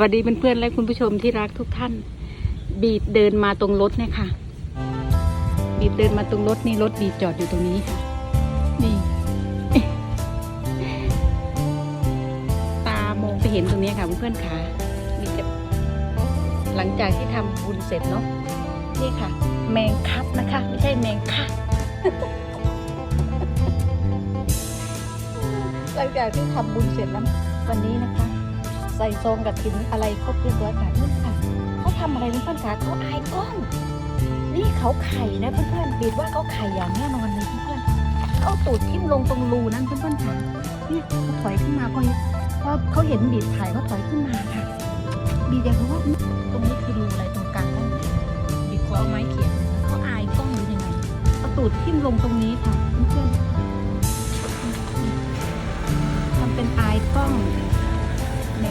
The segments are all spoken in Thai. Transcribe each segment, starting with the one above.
วัสดีเพื่อนๆและคุณผู้ชมที่รักทุกท่าน บีดเดินมาตรงรถเนี่ยค่ะ บีดเดินมาตรงรถนี่รถบีดจอดอยู่ตรงนี้ค่ะ นี่ ตามองไปเห็นตรงนี้ค่ะเพื่อนๆค่ะบีดจะหลังจากที่ทำบุญเสร็จเนาะนี่ค่ะ แมงคับนะคะ ไม่ใช่แมงค่ะหลังจากที่ทำบุญเสร็จแล้ววันนี้นะคะ ใส่ซองกับถินอะไรครบเรียบร้อยค่ะนี่ค่ะเขาทำอะไรเพื่อนๆคะเขาอายกล้องนี่เขาไข่นะเพื่อนๆบีดว่าเขาไข่อย่างแน่นอนเลยเพื่อนๆเขาตูดทิ่มลงตรงรูนั้นเพื่อนๆค่ะเนี่ยเขาถอยขึ้นมาพอพอเขาเห็นบีดถ่ายเขาถอยขึ้นมาค่ะ บีดอยากรู้ว่าตรงนี้คือรูอะไรตรงกลางกล้องบีดขอเอาไม้เขียนเขาอายกล้องหรือยังไงเอาตูดทิ่มลงตรงนี้ค่ะเพื่อนๆทำเป็นอายกล้อง แหม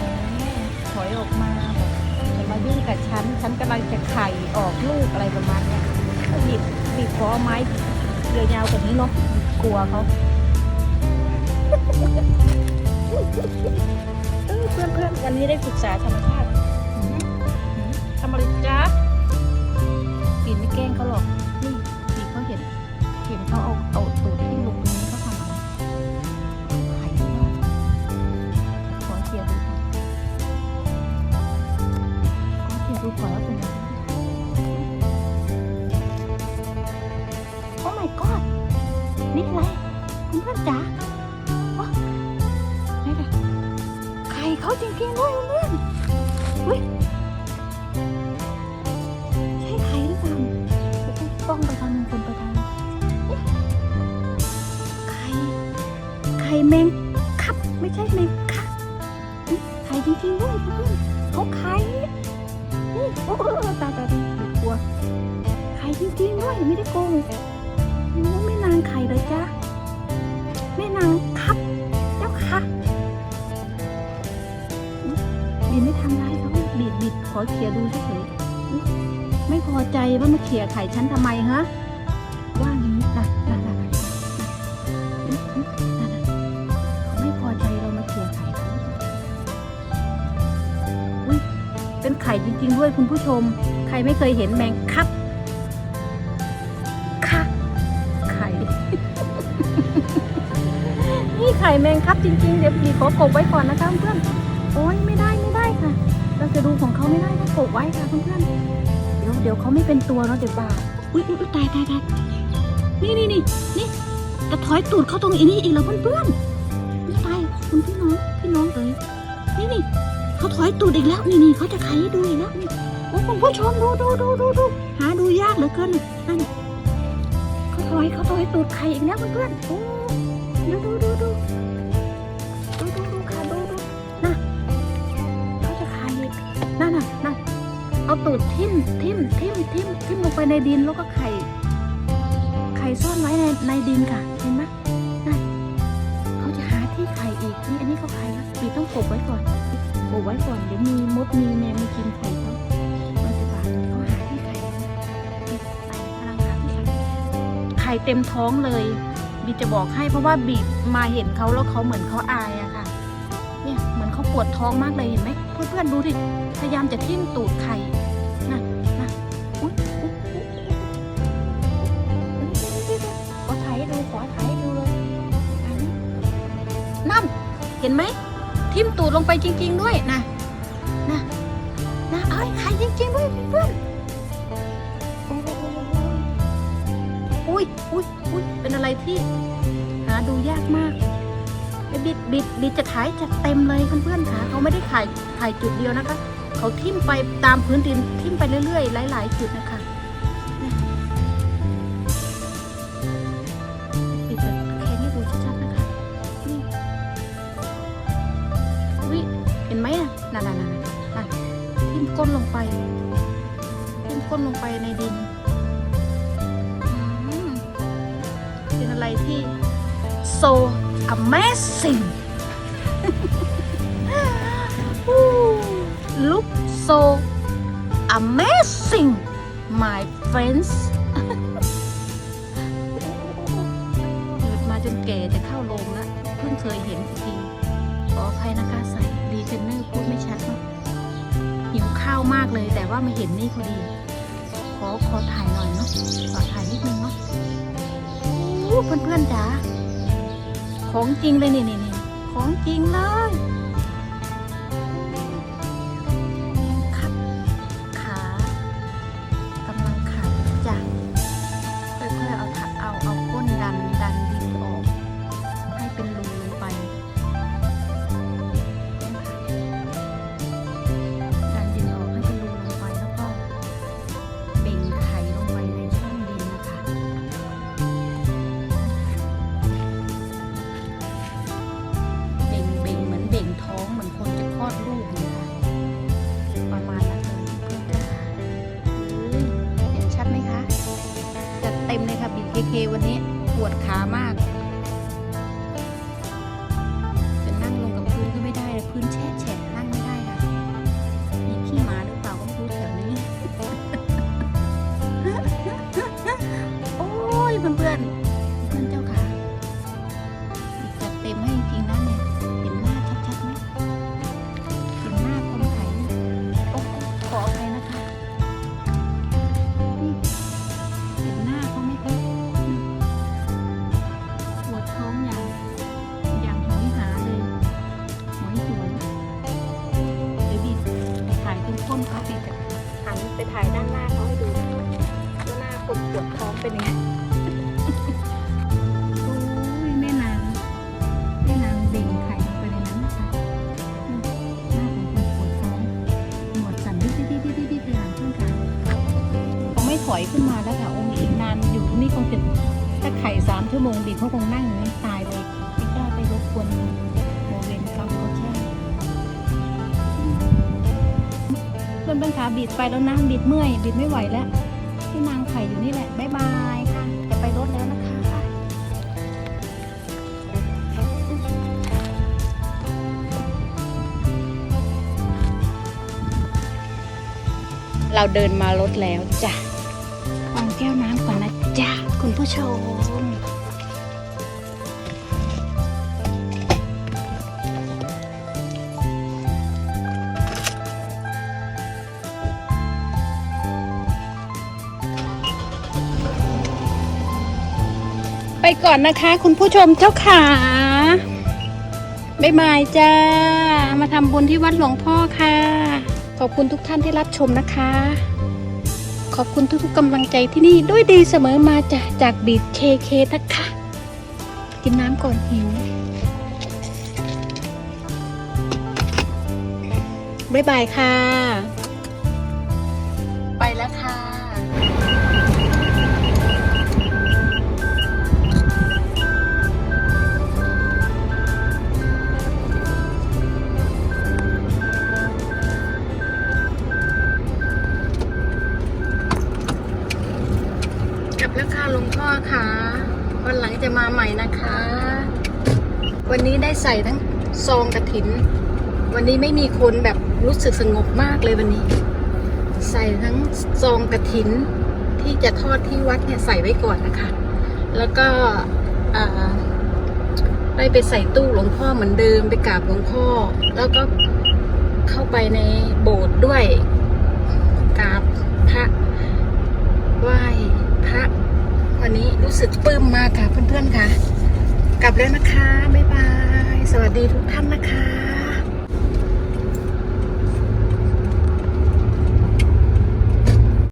ถอยออกมาแบอย่ามายุ่งกับฉัน ฉันกำลังจะไข่ออกลูกอะไรประมาณเนี้ยก็บีบบีบคอไม้ยาวกว่านี้เนาะกลัวเขาเออเพื่อนเพื่อนวันนี้ได้ศึกษาธรรมชาติทำอะไรจ๊ะปีนไม่แกล้งเขาหรอกนี่ my god นี่อะไรคุณเพื่อนจ๋าว้านี่ค่ะไข่เขาจริงๆด้วยเพื่อนเฮ้ยใช่ไข่หรือเปล่าเดี๋ยวต้องไปทางนู้นคนไปทางนู้นไข่ไข่แมงคับไม่ใช่แมงคับอุ๊ยไข่จริงๆด้วยเพื่อนเขาไข่นี่โอ้ตาตายตายกลัวไข่จริงๆด้วยไม่ได้โกง จ้าแม่นางครับ เจ้าค่ะบีดไม่ทำร้ายเขาบีดบีดขอเขี่ยดูเฉยๆไม่พอใจว่ามาเขี่ยไข่ฉันทำไมฮะว่าอย่างนี้นะนะนะนะนะเขาไม่พอใจเรามาเขี่ยไข่เขาเป็นไข่จริงๆด้วยคุณผู้ชม ใครไม่เคยเห็นแมงคับ ไข่แมงคับจริง ๆ เดี๋ยวบีขอกบไว้ก่อนนะคะเพื่อนโอ้ยไม่ได้ไม่ได้ค่ะ เราจะดูของเขาไม่ได้ต้องกบไว้ค่ะเพื่อนๆเดี๋ยวเดี๋ยวเขาไม่เป็นตัวเนาะเดี๋ยวบาปอุ้ยอุ้ยอุ๊ยตายตายตายนี่นี่นี่นี่จะถอยตูดเข้าตรงอีนี้อีกแล้วเพื่อนๆนี่ตายคุณพี่น้องพี่น้องเอ๋ยนี่นี่เขาถอยตูดอีกแล้วนี่นี่เขาจะไขให้ดูอีกแล้วนี่โอ้คุณผู้ชมดูดูดูดูดูหาดูยากเหลือเกินนั่นเขาถอยเขาถอยตูดไข่อีกแล้วเพื่อนๆโอ้ ดูดูดูดูดูดูดูค่ะดูดูน่ะเขาจะไขอีกนั่นน่ะนั่นเอาตูดทิ่มทิ่มทิ่มทิ่มทิ่มลงไปในดินแล้วก็ไข่ไข่ซ่อนไว้ในในดินค่ะเห็นไหมนั่นเขาจะหาที่ไข่อีกนี่อันนี้เขาไข่แล้วปีต้องกบไว้ก่อนโบไว้ก่อนเดี๋ยวมีมดมีแมงมากินไข่เขาจะบาดเขาหาที่ไข่นี่กำลังหาที่ไข่ไข่เต็มท้องเลย บีจะบอกให้เพราะว่าบีมาเห็นเขาแล้วเขาเหมือนเขาอายอะค่ะ เนี่ยเหมือนเขาปวดท้องมากเลยเห็นไหมเพื่อนๆดูดิพยายามจะทิ่มตูดไข่น่ะน่ะอุ๊ยอุ๊ยอุ๊ยอุ๊ยขอถ่ายให้ดูขอถ่ายให้ดูเลยนั่นเห็นไหมทิ่มตูดลงไปจริง ๆ ด้วยนะนะนะเอ้ยไข่จริงๆด้วยเพื่อนๆโอ้ยอุ้ย อุ้ยเป็นอะไรที่หาดูยากมากบิดบิดบิดจะถ่ายจะเต็มเลยเพื่อนๆค่ะเขาไม่ได้ถ่ายถ่ายจุดเดียวนะคะ เขาทิ่มไปตามพื้นดินทิ่มไปเรื่อยๆ หลาย ๆ จุดนะคะบิดจะแค่นี้ดูชัดๆนะคะนี่วิเห็นไหมอะนั่นนั่นนั่นนั่นทิ่มก้นลงไป ทิ่มก้นลงไปในดิน เป็นอะไรที่ so amazing look so amazing my friends เกิดมาจนแก่จะเข้าโรงแล้วเพิ่งเคยเห็นจริงขออภัยนะคะใส่รีเทนเนอร์พูดไม่ชัดเนอะข้าวมากเลยแต่ว่ามาเห็นนี่พอดี ขอขอถ่ายหน่อยเนาะขอถ่ายนิดนึงเนาะ เพื่อนเพื่อนๆจ๋าของจริงเลยนี่นี่ของจริงเลยามาก ก้นเขาบิดอะหันไปถ่ายด้านหน้าเขาให้ดูนะว่าหน้าคนปวดท้องเป็นยังไงโอ้ยแม่นางแม่นางเบ่งไข่ลงไปในนั้นนะคะหน้าของคนปวดท้องหนวดสั่นดิ๊ดดิ๊ดดิ๊ดดิ๊ดดิ๊ดเลยค่ะเพื่อนค่ะคงไม่ถอยขึ้นมาแล้วค่ะองค์อีกนานอยู่ที่นี่คงจะถ้าไข่สามชั่วโมงบิดเขาคงนั่งอยู่นี้ตายเลยไม่กล้าไปรบกวน อนเพื่อนขาบิดไปแล้วนะบิดเมื่อยบิดไม่ไหวแล้วที่นางไข่อยู่นี่แหละบ๊ายบายค่ะจะไปรถแล้วนะคะเราเดินมารถแล้วจ้ะวางแก้วน้ำก่อนนะจ้ะคุณผู้ชม ไปก่อนนะคะคุณผู้ชมเจ้าขาบ๊ายบายจ้า มาทำบุญที่วัดหลวงพ่อค่ะ ขอบคุณทุกท่านที่รับชมนะคะ ขอบคุณทุกๆกำลังใจที่นี่ด้วยดีเสมอมาจ้ะจากบีดเคเคนะคะ กินน้ำก่อนหิวบ๊ายบายค่ะ วันนี้ได้ใส่ทั้งซองกระถิน วันนี้ไม่มีคนแบบรู้สึกสงบมากเลยวันนี้ ใส่ทั้งซองกระถินที่จะทอดที่วัดเนี่ยใส่ไว้ก่อนนะคะ แล้วก็ได้ไปใส่ตู้หลวงพ่อเหมือนเดิมไปกราบหลวงพ่อ แล้วก็เข้าไปในโบสถ์ด้วยกราบพระไหว้พระวันนี้รู้สึกปลื้มมากค่ะเพื่อนๆค่ะ กลับแล้วนะคะ ดีทุกท่านนะคะ